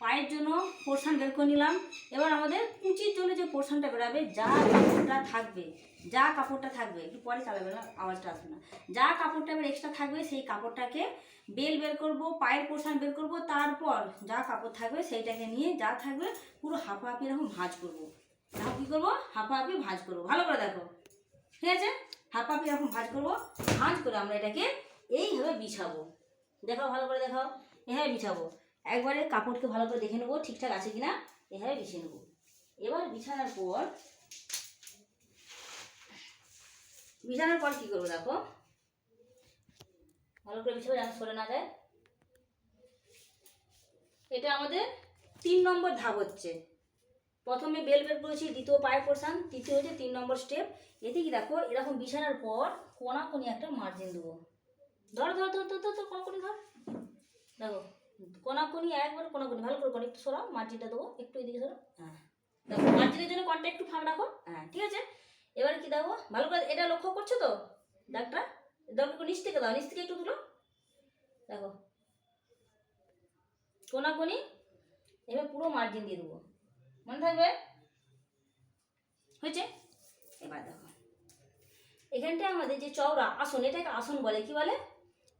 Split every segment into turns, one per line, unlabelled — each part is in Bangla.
পায়ের জন্য পোর্শন বের করে নিলাম। এবার আমাদের কুচির জন্য যে পোর্শনটা বেরোবে, যা কাপড়টা থাকবে, যা কাপড়টা থাকবে, একটু পরে চালাবে না, আওয়াজটা আসবে না। যা কাপড়টা এবার এক্সট্রা থাকবে, সেই কাপড়টাকে বেল বের করব, পায়ের পোর্শন বের করব, তারপর যা কাপড় থাকবে সেইটাকে নিয়ে যা থাকবে, পুরো হাফাহাফি এরকম ভাঁজ করব। তাও কী করব? হাফাহাফি ভাঁজ করব। ভালো করে দেখো। ঠিক আছে? হাফাহাফি এরকম ভাঁজ করব। ভাঁজ করে আমরা এটাকে এইভাবে বিছাবো। দেখাও ভালো করে দেখাও এভাবে বিছাবো। একবারে কাপড়কে ভালো করে দেখে নেব, ঠিকঠাক আছে কিনা, এভাবে বিছিয়ে নেব। এবার বিছানার পর বিছানার পর কী করব দেখো? ভালো করে বিছাবো যেন সরে না যায়। এটা আমাদের তিন নম্বর ধাপ হচ্ছে। প্রথমে বেল বের করেছি, দ্বিতীয় পায়ের পোর্শন তৃতীয় হচ্ছে তিন নম্বর স্টেপ। এতে কি দেখো, এরকম বিছানার পর কোনা কোনি একটা মার্জিন দেবো। ধর ধর ধর ধর ধর ধর কোনা কোনি ধর। দেখো কোনা কোনি একবার কোনা কোনি ভালো করে একটু সরাও মার্জিনটা দেবো একটু এদিকে সরাও। হ্যাঁ। দেখো মার্জিনের জন্য কোনটা একটু ফাঁক রাখো হ্যাঁ। ঠিক আছে? এবারে কি দেবো? ভালো করে এটা লক্ষ্য করছ তো? ডাক্তার দরকার করে নিচ থেকে দাও নিচ থেকে একটু তুলো। দেখো। কোনা কোনি এবার পুরো মার্জিন দিয়ে দেবো। মনে থাকবে? হয়েছে? এবার দেখো। এখানটা আমাদের যে চওড়া আসন এটাকে আসন বলে কি বলে?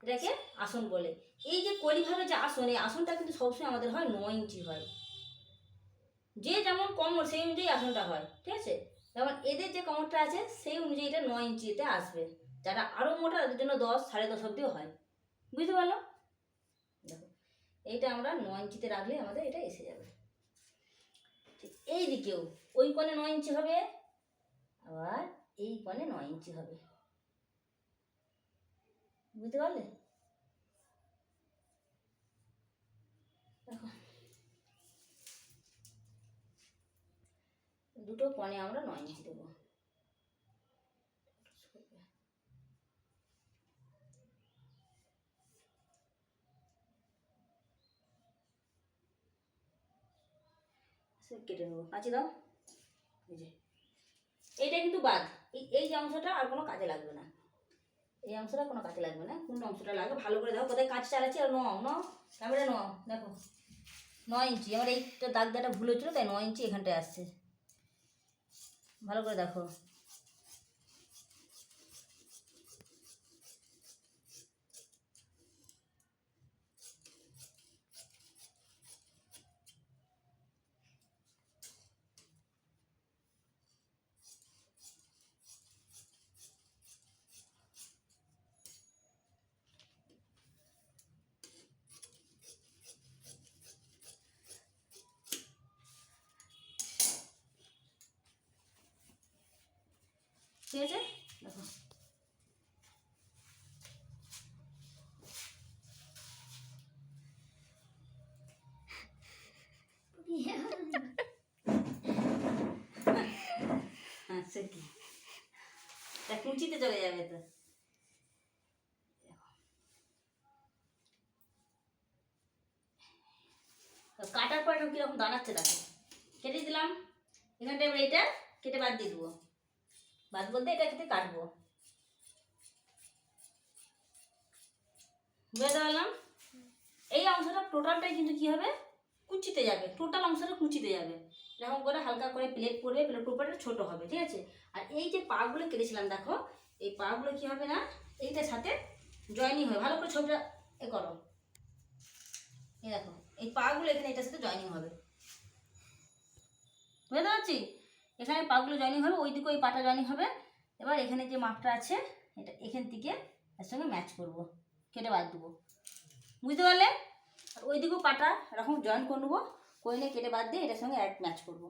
এটাকে আসন বলে। এই যে কলিভাবে যে আসন, এই আসনটা কিন্তু সবসময় আমাদের হয় নয় ইঞ্চি হয়। যে যেমন কমর সেই অনুযায়ী আসনটা হয়, ঠিক আছে? যেমন এদের যে কমরটা আছে, সেই অনুযায়ী এটা নয় ইঞ্চিতে আসবে। যারা আরও মোটা, তাদের জন্য দশ, সাড়ে দশ অব্দিও হয়। বুঝতে পারল দেখো, এইটা আমরা নয় ইঞ্চিতে রাখলে আমাদের এটা এসে যাবে। এই দিকেও ওই কোণে নয় ইঞ্চি হবে, আবার এই কোণে নয় ইঞ্চি হবে। বুঝতে পারলে? দেখো। দুটো কোণে আমরা নয় ইঞ্চি দেবো। কেটে নেব। কাঁচি দাও। এইটা কিন্তু বাদ। এই এই যে অংশটা আর কোনো কাজে লাগবে না। অংশটা কোনো কাজে লাগবে না কোন অংশটা লাগে ভালো করে দেখো কোথায় কাজ চালাচ্ছি আর নাও নাও ক্যামেরা নাও দেখো, নয় ইঞ্চি, আমার এইটা দাগ দাগটা ভুল হচ্ছিল তাই নয় ইঞ্চি এখানটায় আসছে। ভালো করে দেখো। ঠিক আছে? দেখো। আচ্ছা কি? তা কুচিতে চলে যাবে তো। কাটার পর এরকম কীরকম দাঁড়াচ্ছে দেখো। কেটে দিলাম। এখানটা এবার এটা কেটে বাদ দিয়ে দেবো। বাদ বলতে এটা খেতে কাটবো। বুঝতে এই অংশটা টোটালটাই কিন্তু কি হবে? কুচিতে যাবে। টোটাল অংশটা কুচিতে যাবে। এরকম করে হালকা করে প্লেট পড়বে প্লেট পড়বে ছোট হবে, ঠিক আছে? আর এই যে পাগুলো কেটেছিলাম, দেখো, এই পাগুলো কি হবে না? এইটার সাথে জয়েনিং হবে। ভালো করে ছবিটা এ করো। এই দেখো, এই পাগুলো এখানে এটার সাথে জয়েনিং হবে। বুঝতে পারছি? এখানে পাগুলো জয়েনিং হবে ওই দিকে ওই পাটা জয়নিং হবে। এবার এখানে যে মাপটা আছে, এটা এখান থেকে এর সঙ্গে ম্যাচ করব। কেটে বাদ দেবো। বুঝতে পারলে? আর ওই দিকেও পাটা এরকম জয়েন করে নেব, করে নিয়ে কেটে বাদ দিয়ে এটার সঙ্গে এক ম্যাচ করব।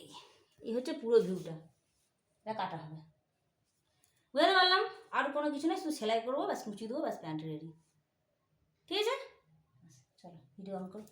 এই এই হচ্ছে পুরো ভিউটা এটা কাটা হবে। বুঝতে পারলাম? আর কোনো কিছু নেই, শুধু সেলাই করব, ব্যাস মুচিয়ে দেবো, ব্যাস প্যান্ট রেডি ঠিক আছে? চলো ভিডিও অন করো।